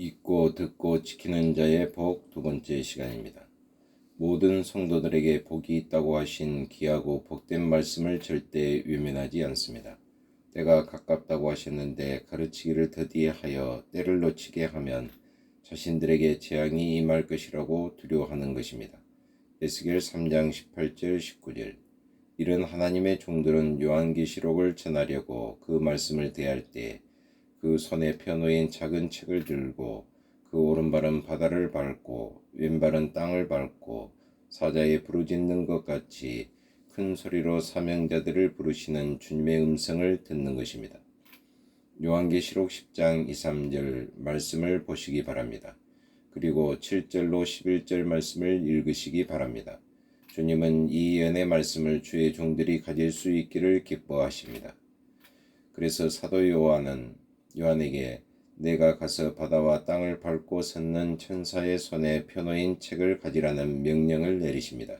읽고 듣고 지키는 자의 복 두 번째 시간입니다. 모든 성도들에게 복이 있다고 하신 귀하고 복된 말씀을 절대 외면하지 않습니다. 때가 가깝다고 하셨는데 가르치기를 더디하여 때를 놓치게 하면 자신들에게 재앙이 임할 것이라고 두려워하는 것입니다. 에스겔 3장 18절 19절 이런 하나님의 종들은 요한계시록을 전하려고 그 말씀을 대할 때 그 손에 펴놓인 작은 책을 들고 그 오른발은 바다를 밟고 왼발은 땅을 밟고 사자에 부르짖는 것 같이 큰 소리로 사명자들을 부르시는 주님의 음성을 듣는 것입니다. 요한계시록 10장 2, 3절 말씀을 보시기 바랍니다. 그리고 7절로 11절 말씀을 읽으시기 바랍니다. 주님은 이 예언의 말씀을 주의 종들이 가질 수 있기를 기뻐하십니다. 그래서 사도 요한은 요한에게 내가 가서 바다와 땅을 밟고 섰는 천사의 손에 펴놓인 책을 가지라는 명령을 내리십니다.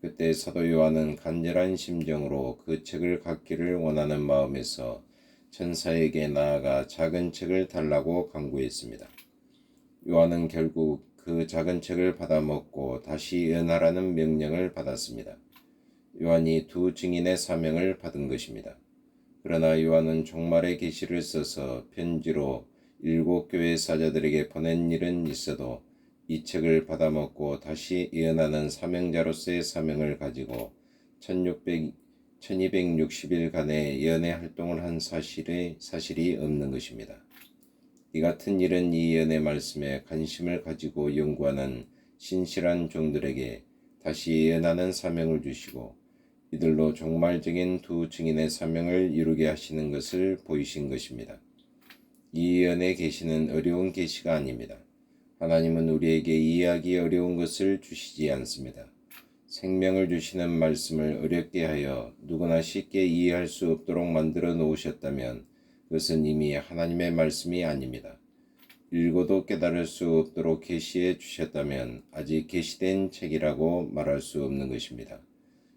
그때 사도 요한은 간절한 심정으로 그 책을 갖기를 원하는 마음에서 천사에게 나아가 작은 책을 달라고 강구했습니다. 요한은 결국 그 작은 책을 받아먹고 다시 연하라는 명령을 받았습니다. 요한이 두 증인의 사명을 받은 것입니다. 그러나 요한은 종말의 계시를 써서 편지로 일곱 교회 사자들에게 보낸 일은 있어도 이 책을 받아먹고 다시 예언하는 사명자로서의 사명을 가지고 1600, 1260일간의 예언의 활동을 한 사실의 사실이 없는 것입니다. 이 같은 일은 이 예언의 말씀에 관심을 가지고 연구하는 신실한 종들에게 다시 예언하는 사명을 주시고 이들로 종말적인 두 증인의 사명을 이루게 하시는 것을 보이신 것입니다. 이 예언의 계시는 어려운 계시가 아닙니다. 하나님은 우리에게 이해하기 어려운 것을 주시지 않습니다. 생명을 주시는 말씀을 어렵게 하여 누구나 쉽게 이해할 수 없도록 만들어 놓으셨다면 그것은 이미 하나님의 말씀이 아닙니다. 읽어도 깨달을 수 없도록 계시해 주셨다면 아직 계시된 책이라고 말할 수 없는 것입니다.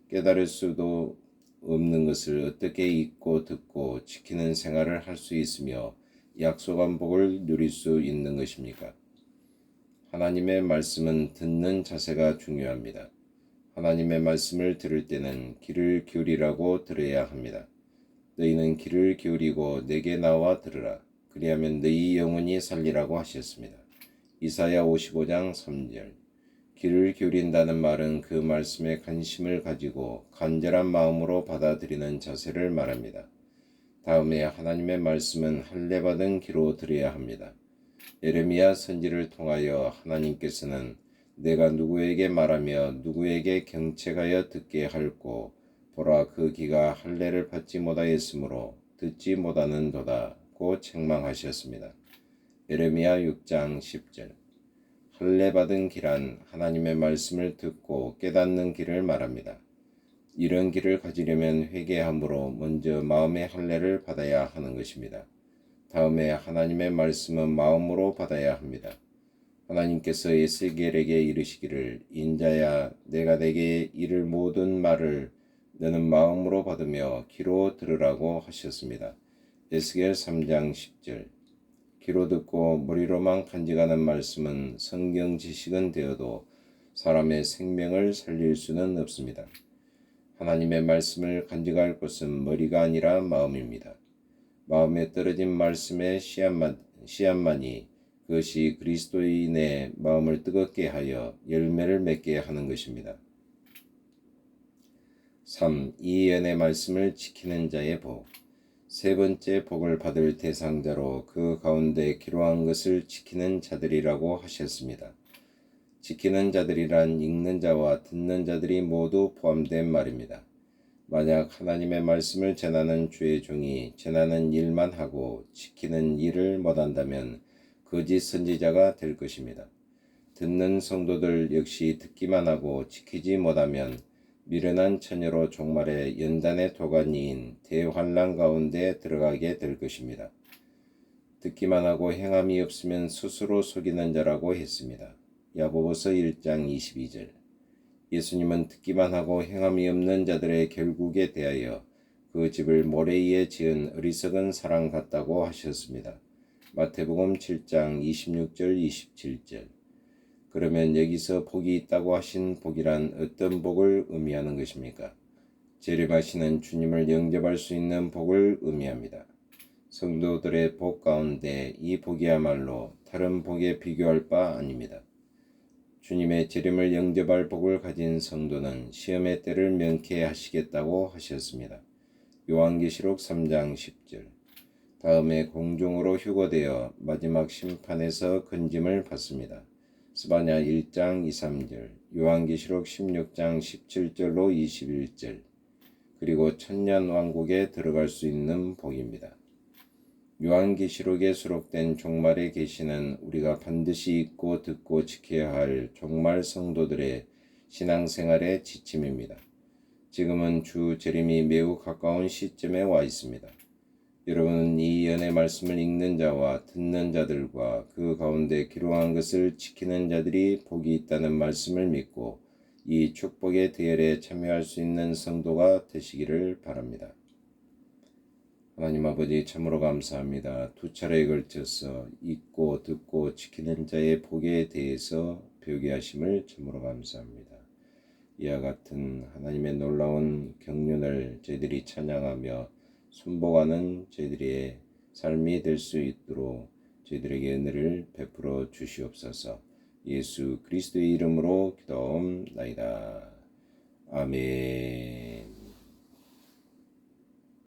깨달을 수도 없는 것을 어떻게 읽고 듣고 지키는 생활을 할 수 있으며 약속한 복을 누릴 수 있는 것입니까? 하나님의 말씀은 듣는 자세가 중요합니다. 하나님의 말씀을 들을 때는 귀를 기울이라고 들어야 합니다. 너희는 귀를 기울이고 내게 나와 들으라. 그리하면 너희 영혼이 살리라고 하셨습니다. 이사야 55장 3절 귀를 기울인다는 말은 그 말씀에 관심을 가지고 간절한 마음으로 받아들이는 자세를 말합니다. 다음에 하나님의 말씀은 할례받은 귀로 들어야 합니다. 에레미야 선지를 통하여 하나님께서는 내가 누구에게 말하며 누구에게 경책하여 듣게 할고 보라 그 귀가 할례를 받지 못하였으므로 듣지 못하는도다고 책망하셨습니다. 에레미야 6장 10절 할례 받은 길한 하나님의 말씀을 듣고 깨닫는 길을 말합니다. 이런 길을 가지려면 회개함으로 먼저 마음의 할례를 받아야 하는 것입니다. 다음에 하나님의 말씀은 마음으로 받아야 합니다. 하나님께서 에스겔에게 이르시기를 인자야 내가 내게 이를 모든 말을 너는 마음으로 받으며 귀로 들으라고 하셨습니다. 에스겔 3장 10절 귀로 듣고 머리로만 간직하는 말씀은 성경 지식은 되어도 사람의 생명을 살릴 수는 없습니다. 하나님의 말씀을 간직할 것은 머리가 아니라 마음입니다. 마음에 떨어진 말씀의 씨앗만, 씨앗만이 그것이 그리스도인의 마음을 뜨겁게 하여 열매를 맺게 하는 것입니다. 3. 이 예언의 말씀을 지키는 자의 복. 세 번째 복을 받을 대상자로 그 가운데 기로한 것을 지키는 자들이라고 하셨습니다. 지키는 자들이란 읽는 자와 듣는 자들이 모두 포함된 말입니다. 만약 하나님의 말씀을 전하는 주의 종이 전하는 일만 하고 지키는 일을 못한다면 거짓 선지자가 될 것입니다. 듣는 성도들 역시 듣기만 하고 지키지 못하면 미련한 처녀로 종말의 연단의 도가니인 대환란 가운데 들어가게 될 것입니다. 듣기만 하고 행함이 없으면 스스로 속이는 자라고 했습니다. 야고보서 1장 22절 예수님은 듣기만 하고 행함이 없는 자들의 결국에 대하여 그 집을 모래 위에 지은 어리석은 사람 같다고 하셨습니다. 마태복음 7장 26절 27절. 그러면 여기서 복이 있다고 하신 복이란 어떤 복을 의미하는 것입니까? 재림하시는 주님을 영접할 수 있는 복을 의미합니다. 성도들의 복 가운데 이 복이야말로 다른 복에 비교할 바 아닙니다. 주님의 재림을 영접할 복을 가진 성도는 시험의 때를 명쾌하시겠다고 하셨습니다. 요한계시록 3장 10절. 다음에 공중으로 휴거되어 마지막 심판에서 건짐을 받습니다. 스바냐 1장 2, 3절, 요한계시록 16장 17절로 21절, 그리고 천년 왕국에 들어갈 수 있는 복입니다. 요한계시록에 수록된 종말의 계시는 우리가 반드시 읽고 듣고 지켜야 할 종말 성도들의 신앙생활의 지침입니다. 지금은 주 재림이 매우 가까운 시점에 와 있습니다. 여러분은 이 예언의 말씀을 읽는 자와 듣는 자들과 그 가운데 기록한 것을 지키는 자들이 복이 있다는 말씀을 믿고 이 축복의 대열에 참여할 수 있는 성도가 되시기를 바랍니다. 하나님 아버지 참으로 감사합니다. 두 차례에 걸쳐서 읽고 듣고 지키는 자의 복에 대해서 배우게 하심을 참으로 감사합니다. 이와 같은 하나님의 놀라운 경륜을 저희들이 찬양하며 순복하는 저희들의 삶이 될 수 있도록 저희들에게 은혜를 베풀어 주시옵소서. 예수 그리스도의 이름으로 기도옵나이다. 아멘.